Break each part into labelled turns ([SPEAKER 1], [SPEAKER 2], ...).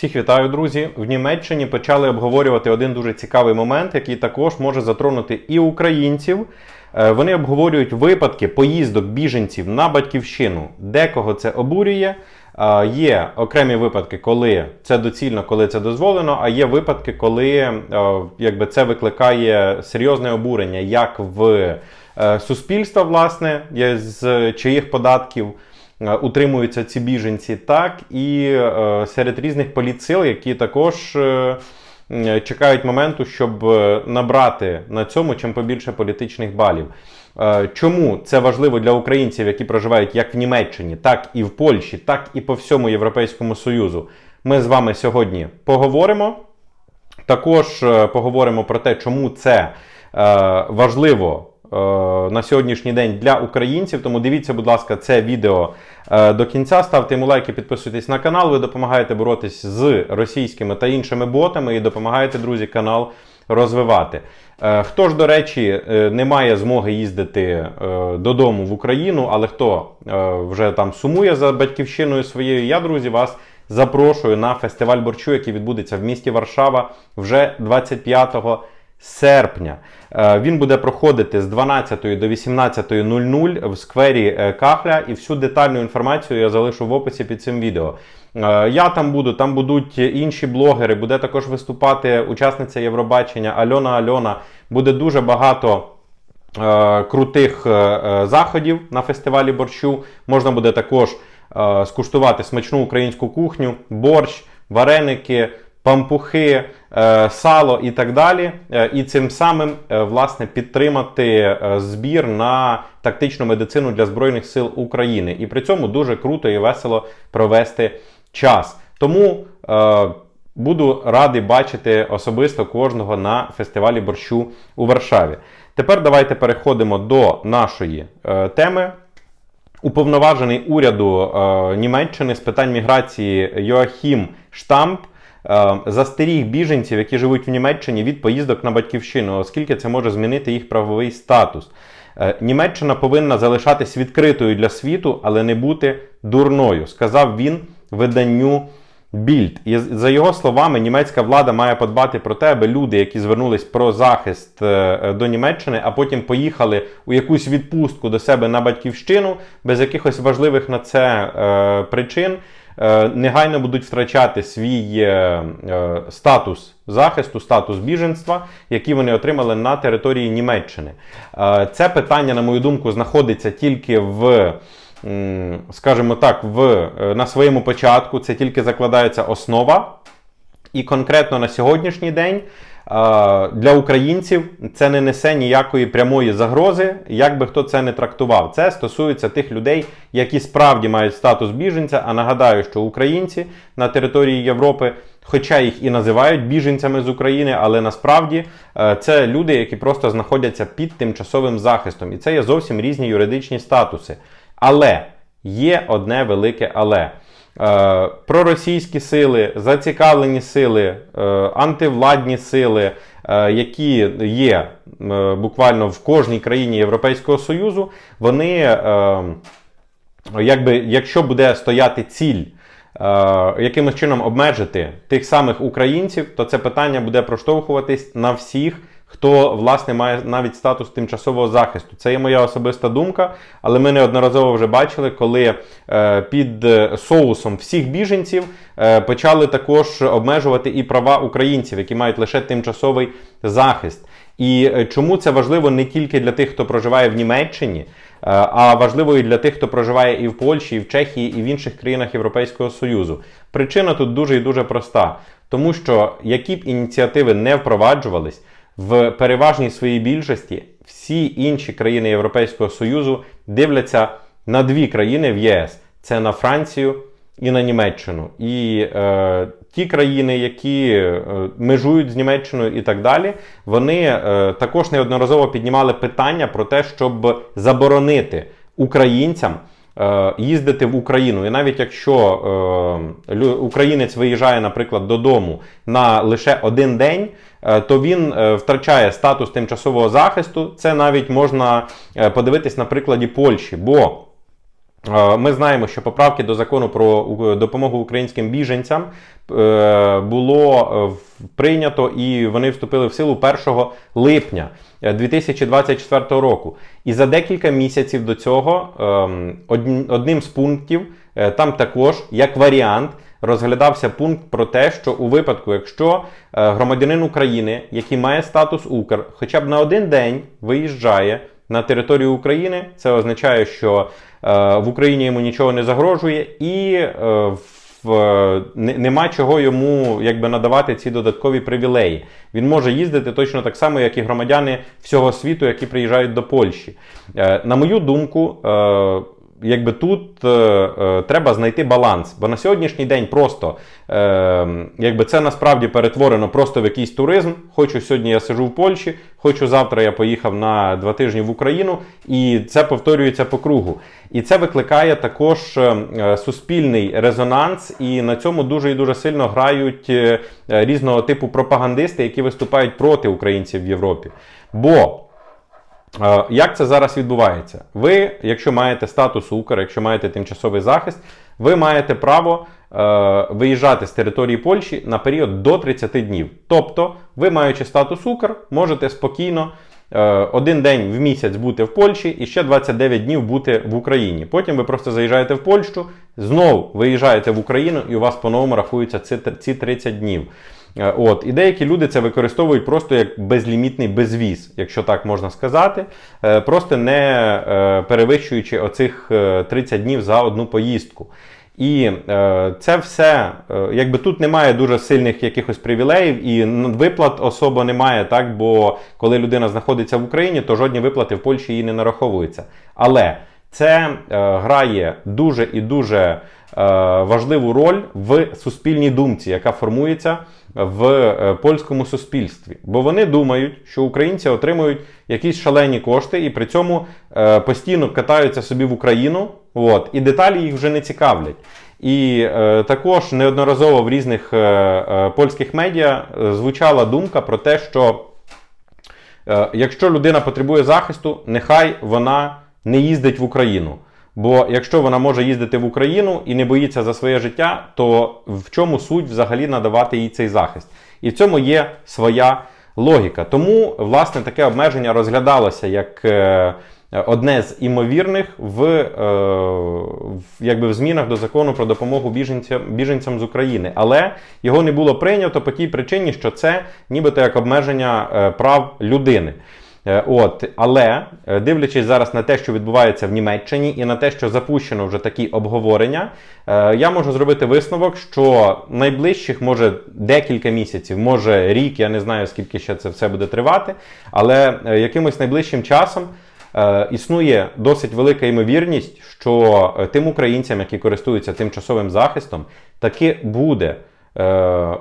[SPEAKER 1] Всіх вітаю, друзі! В Німеччині почали обговорювати один дуже цікавий момент, який також може затронути і українців. Е, Вони обговорюють випадки поїздок біженців на батьківщину. Декого це обурює. Е, Є окремі випадки, коли це доцільно, коли це дозволено. А є випадки, коли е, якби це викликає серйозне обурення, як в суспільства, власне, з чиїх податків утримуються ці біженці, так і е, серед різних політсил, які також е, чекають моменту, щоб е, набрати на цьому чим побільше політичних балів. Е, Чому це важливо для українців, які проживають як в Німеччині, так і в Польщі, так і по всьому Європейському Союзу? Ми з вами сьогодні поговоримо. Також е, поговоримо про те, чому це е, важливо е, на сьогоднішній день для українців. Тому дивіться, будь ласка, це відео е, до кінця. Ставте йому лайки, підписуйтесь на канал. Ви допомагаєте боротись з російськими та іншими ботами і допомагаєте, друзі, канал розвивати. Е, Хто ж, до речі, е, не має змоги їздити е, додому в Україну, але хто е, вже там сумує за батьківщиною своєю, я, друзі, вас запрошую на фестиваль борчу, який відбудеться в місті Варшава вже 25 серпня. Е, Він буде проходити з 12 до 18.00 в сквері е, Кахля, і всю детальну інформацію я залишу в описі під цим відео. Е, Я там буду, там будуть інші блогери, буде також виступати учасниця Євробачення Альона Альона. Буде дуже багато крутих заходів на фестивалі борщу. Можна буде також скуштувати смачну українську кухню, борщ, вареники, пампухи, е, сало і так далі. Е, і цим самим е, власне підтримати збір на тактичну медицину для Збройних сил України. І при цьому дуже круто і весело провести час. Тому буду радий бачити особисто кожного на фестивалі борщу у Варшаві. Тепер давайте переходимо до нашої е, теми. Уповноважений уряду е, Німеччини з питань міграції Йоахім Штамп застеріг біженців, які живуть в Німеччині, від поїздок на батьківщину, оскільки це може змінити їх правовий статус. Е, Німеччина повинна залишатись відкритою для світу, але не бути дурною, сказав він виданню Більд. І за його словами, німецька влада має подбати про те, аби люди, які звернулись про захист е, до Німеччини, а потім поїхали у якусь відпустку до себе на батьківщину, без якихось важливих на це е, причин, е, негайно будуть втрачати свій е, е, статус захисту, статус біженства, який вони отримали на території Німеччини. Е, це питання, на мою думку, знаходиться тільки в скажімо так, в, е, на своєму початку це тільки закладається основа. І конкретно на сьогоднішній день е, для українців це не несе ніякої прямої загрози, як би хто це не трактував. Це стосується тих людей, які справді мають статус біженця. А нагадаю, що українці на території Європи, хоча їх і називають біженцями з України, але насправді е, це люди, які просто знаходяться під тимчасовим захистом. І це є зовсім різні юридичні статуси. Але є одне велике але. Е, проросійські сили, зацікавлені сили, е, антивладні сили, е, які є буквально в кожній країні Європейського Союзу, вони, якби, якщо буде стояти ціль. Якимось чином обмежити тих самих українців, то це питання буде проштовхуватись на всіх, хто власне має навіть статус тимчасового захисту. Це є моя особиста думка, але ми неодноразово вже бачили, коли е, під е, соусом всіх біженців е, почали також обмежувати і права українців, які мають лише тимчасовий захист. І е, чому це важливо не тільки для тих, хто проживає в Німеччині, е, а важливо і для тих, хто проживає і в Польщі, і в Чехії, і в інших країнах Європейського Союзу. Причина тут дуже і дуже проста, тому що які б ініціативи не впроваджувались, в переважній своїй більшості всі інші країни Європейського Союзу дивляться на дві країни в ЄС: це на Францію і на Німеччину. І е, ті країни, які е, межують з Німеччиною і так далі, вони е, також неодноразово піднімали питання про те, щоб заборонити українцям. Е, Їздити в Україну, і навіть якщо е, українець виїжджає, наприклад, додому на лише один день, е, то він втрачає статус тимчасового захисту. Це навіть можна подивитись на прикладі Польщі, бо Ми знаємо, що поправки до закону про допомогу українським біженцям е, було е, прийнято і вони вступили в силу 1 липня е, 2024 року. І за декілька місяців до цього ем, одним з пунктів е, там також як варіант. Розглядався пункт про те, що у випадку, якщо е, громадянин України, який має статус Укр, хоча б на один день виїжджає на територію України, це означає, що е, в Україні йому нічого не загрожує, і е, в, е, нема чого йому якби надавати ці додаткові привілеї. Він може їздити точно так само, як і громадяни всього світу, які приїжджають до Польщі. Е, на мою думку, е, якби тут е, е, треба знайти баланс. Бо на сьогоднішній день просто е, якби це насправді перетворено просто в якийсь туризм. Хочу сьогодні я сижу в Польщі, хочу завтра я поїхав на два тижні в Україну, і це повторюється по кругу. І це викликає також е, е, суспільний резонанс, і на цьому дуже і дуже сильно грають е, різного типу пропагандисти, які виступають проти українців в Європі. Бо Як це зараз відбувається? Ви, якщо маєте статус Укр, якщо маєте тимчасовий захист, ви маєте право е, виїжджати з території Польщі на період до 30 днів. Тобто, ви, маючи статус Укр, можете спокійно е, один день в місяць бути в Польщі і ще 29 днів бути в Україні. Потім ви просто заїжджаєте в Польщу, знов виїжджаєте в Україну, і у вас по-новому рахуються ці 30 днів. Е, От, і деякі люди це використовують просто як безлімітний безвіз, якщо так можна сказати, е, просто не е, перевищуючи оцих е, 30 днів за одну поїздку. І це все, якби тут немає дуже сильних якихось привілеїв, і виплат особо немає, так, бо коли людина знаходиться в Україні, то жодні виплати в Польщі їй не нараховуються. Але це е, грає дуже і дуже е, важливу роль в суспільній думці, яка формується в е, польському суспільстві. Бо вони думають, що українці отримують якісь шалені кошти і при цьому е, постійно катаються собі в Україну, от, і деталі їх вже не цікавлять. І е, також неодноразово в різних е, е, польських медіа е, звучала думка про те, що Е, Якщо людина потребує захисту, нехай вона не їздить в Україну. Бо якщо вона може їздити в Україну і не боїться за своє життя, то в чому суть взагалі надавати їй цей захист? І в цьому є своя логіка. Тому, власне, таке обмеження розглядалося як е, одне з імовірних в, е, якби в змінах до закону про допомогу біженцям, біженцям з України. Але його не було прийнято по тій причині, що це нібито як обмеження е, прав людини. Е, От, але е, дивлячись зараз на те, що відбувається в Німеччині, і на те, що запущено вже такі обговорення, е, я можу зробити висновок, що найближчих може декілька місяців, може рік, я не знаю скільки ще це все буде тривати, але якимось найближчим часом. Існує досить велика ймовірність, що тим українцям, які користуються тимчасовим захистом, таки буде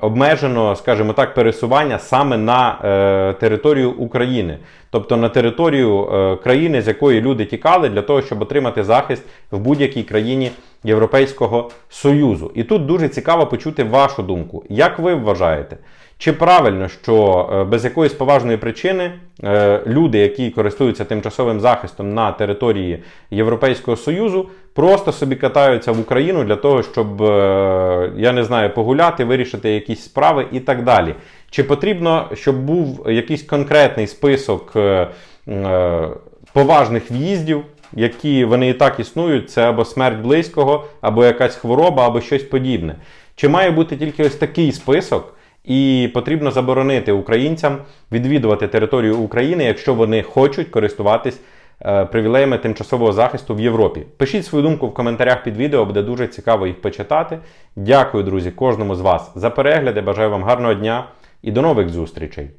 [SPEAKER 1] обмежено, скажімо так, пересування саме на е, територію України, тобто на територію е, країни, з якої люди тікали, для того, щоб отримати захист в будь-якій країні Європейського Союзу. І тут дуже цікаво почути вашу думку. Як ви вважаєте? Чи правильно, що е, без якоїсь поважної причини е, люди, які користуються тимчасовим захистом на території Європейського Союзу, просто собі катаються в Україну для того, щоб е, я не знаю, погуляти, вирішити якісь справи і так далі? Чи потрібно, щоб був якийсь конкретний список поважних в'їздів, які вони і так існують, це або смерть близького, або якась хвороба, або щось подібне? Чи має бути тільки ось такий список? І потрібно заборонити українцям відвідувати територію України, якщо вони хочуть користуватись е, привілеями тимчасового захисту в Європі. Пишіть свою думку в коментарях під відео, буде дуже цікаво їх почитати. Дякую, друзі, кожному з вас за перегляди. Бажаю вам гарного дня і до нових зустрічей!